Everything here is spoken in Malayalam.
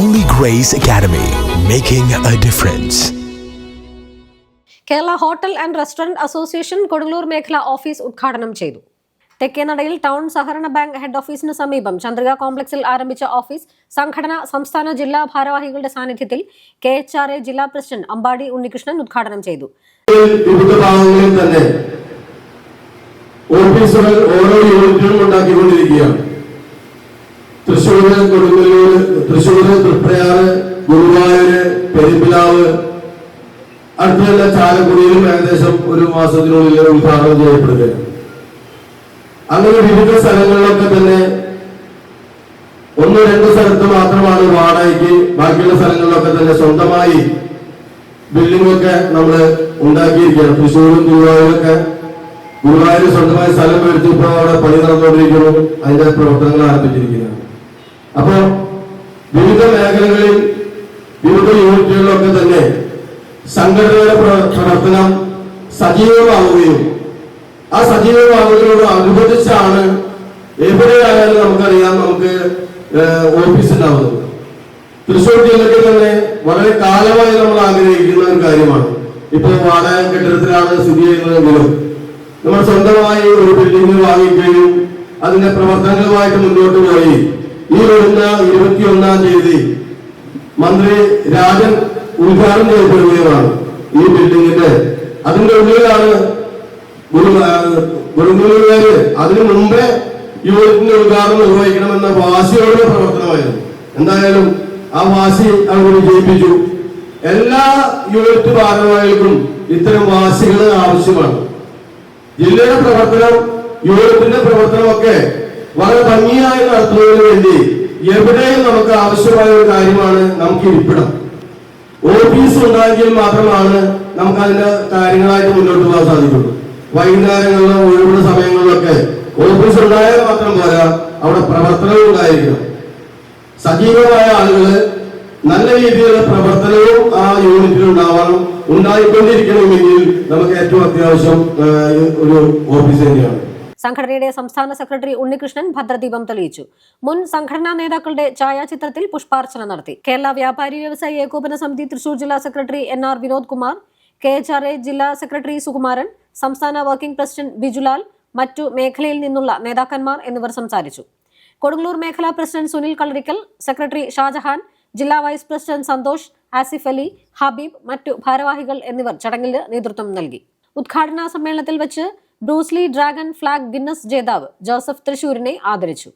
Grace Academy, making a difference. Kerala hotel and restaurant association Kodungallur മേഖല ഓഫീസ് ഉദ്ഘാടനം ചെയ്തു. തെക്കേനടയിൽ ടൗൺ സഹകരണ ബാങ്ക് ഹെഡ് ഓഫീസിന് സമീപം ചന്ദ്രിക കോംപ്ലക്സിൽ ആരംഭിച്ച ഓഫീസ് സംഘടന സംസ്ഥാന ജില്ലാ ഭാരവാഹികളുടെ സാന്നിധ്യത്തിൽ കെ എച്ച് ആർ എ ജില്ലാ പ്രസിഡന്റ് അമ്പാടി ഉണ്ണികൃഷ്ണൻ ഉദ്ഘാടനം ചെയ്തു. വിവിധ ഭാഗങ്ങളിൽ തന്നെ ഓഫീസുകൾ ഓരോ യൂണിറ്റുകളും ഉണ്ടാക്കിക്കൊണ്ടിരിക്കുകയാണ്. തൃശ്ശൂരിലും കൊടുങ്ങല്ലൂര് പെരുമ്പിലാവ് അടുത്തുള്ള ചാലക്കുടിയിലും ഏകദേശം ഒരു മാസത്തിനുള്ളിൽ ഉദ്ഘാടനം ചെയ്യപ്പെടുകയാണ്. അങ്ങനെ വിവിധ സ്ഥലങ്ങളിലൊക്കെ തന്നെ ഒന്ന് രണ്ട് സ്ഥലത്ത് മാത്രമാണ് വാടകയ്ക്ക് ബാക്കിയുള്ള സ്ഥലങ്ങളിലൊക്കെ തന്നെ സ്വന്തമായി ബിൽഡിങ്ങൊക്കെ നമ്മൾ ഉണ്ടാക്കിയിരിക്കുകയാണ്. തൃശ്ശൂരും ഗുരുവായൂരൊക്കെ ഗുരുവായൂർ സ്വന്തമായി സ്ഥലം മേടിച്ച് ഇപ്പോൾ അവിടെ പണി നടന്നുകൊണ്ടിരിക്കുന്നു. അതിന്റെ പ്രവർത്തനങ്ങൾ ആരംഭിച്ചിരിക്കുകയാണ്. അപ്പോ വിവിധ മേഖലകളിൽ വിവിധ യൂണിറ്റുകളിലൊക്കെ തന്നെ സംഘടനയുടെ പ്രവർത്തനം സജീവമാവുകയും ആ സജീവമാവുന്നതിനോട് അനുബന്ധിച്ചാണ് എവിടെയായാലും നമുക്കറിയാം നമുക്ക് ഓഫീസ് ഉണ്ടാവുന്നത്. തൃശ്ശൂർ ജില്ലയ്ക്ക് തന്നെ വളരെ കാലമായി നമ്മൾ ആഗ്രഹിക്കുന്ന ഒരു കാര്യമാണ്. ഇപ്പോൾ വാടക കെട്ടിടത്തിലാണ് സ്ഥിതി ചെയ്യുന്നതെങ്കിലും നമ്മൾ സ്വന്തമായി ഒരു ബിൽഡിംഗ് വാങ്ങിക്കുകയും അതിന്റെ പ്രവർത്തനങ്ങളുമായിട്ട് മുന്നോട്ട് പോയി. ഈ വരുന്ന ഇരുപത്തിയൊന്നാം തീയതി മന്ത്രി രാജൻ ഉദ്ഘാടനം ചെയ്യപ്പെടുകയുമാണ് ഈ ബിൽഡിങ്ങിന്റെ. അതിന്റെ ഉള്ളിലാണ് ഗുരുമുരുകാര് അതിനു മുമ്പേ യൂണിറ്റിന്റെ ഉദ്ഘാടനം നിർവഹിക്കണമെന്ന വാശിയോടെ പ്രവർത്തനമായിരുന്നു. എന്തായാലും ആ വാശി അവർ ജയിപ്പിച്ചു എല്ലാ യൂണിറ്റ് ഭാരവാഹികൾക്കും ഇത്തരം വാശികൾ ആവശ്യമാണ്. ജില്ലയുടെ പ്രവർത്തനം യൂണിറ്റിന്റെ പ്രവർത്തനമൊക്കെ വളരെ ഭംഗിയായി നടത്തുന്നതിന് വേണ്ടി എവിടെയും നമുക്ക് ആവശ്യമായ ഒരു കാര്യമാണ് നമുക്ക് ഇരിപ്പിടം. ഓഫീസ് ഉണ്ടായെങ്കിൽ മാത്രമാണ് നമുക്ക് അതിന്റെ കാര്യങ്ങളായിട്ട് മുന്നോട്ട് പോകാൻ സാധിക്കുള്ളൂ. വൈകുന്നേരങ്ങളിലും ഒഴിവുള്ള സമയങ്ങളിലൊക്കെ ഓഫീസ് ഉണ്ടായാൽ മാത്രം പോരാ അവിടെ പ്രവർത്തനവും ഉണ്ടായിരിക്കണം. സജീവമായ ആളുകൾ നല്ല രീതിയിലുള്ള പ്രവർത്തനവും ആ യൂണിറ്റിൽ ഉണ്ടാവണം. ഉണ്ടായിക്കൊണ്ടിരിക്കണമെങ്കിൽ നമുക്ക് ഏറ്റവും അത്യാവശ്യം ഒരു ഓഫീസ് തന്നെയാണ്. സംഘടനയുടെ സംസ്ഥാന സെക്രട്ടറി ഉണ്ണികൃഷ്ണൻ ഭദ്രദീപം തെളിയിച്ചു. മുൻ സംഘടനാ നേതാക്കളുടെ ഛായാചിത്രത്തിൽ പുഷ്പാർച്ചന നടത്തി. കേരള വ്യാപാരി വ്യവസായി ഏകോപന സമിതി തൃശൂർ ജില്ലാ secretary N R Vinod Kumar K H R A ജില്ലാ സെക്രട്ടറി സുകുമാരൻ സംസ്ഥാന വർക്കിംഗ് പ്രസിഡന്റ് ബിജുലാൽ മറ്റു മേഖലയിൽ നിന്നുള്ള നേതാക്കന്മാർ എന്നിവർ സംസാരിച്ചു. കൊടുങ്ങല്ലൂർ മേഖലാ പ്രസിഡന്റ് സുനിൽ കളരിക്കൽ സെക്രട്ടറി ഷാജഹാൻ ജില്ലാ വൈസ് പ്രസിഡന്റ് സന്തോഷ് ആസിഫ് അലി ഹബീബ് മറ്റു ഭാരവാഹികൾ എന്നിവർ ചടങ്ങിൽ നേതൃത്വം നൽകി. ഉദ്ഘാടന സമ്മേളനത്തിൽ വെച്ച് Bruce Lee dragon flag Guinness ജേതാവ് ജോസഫ് തൃശൂരിനെ ആദരിച്ചു.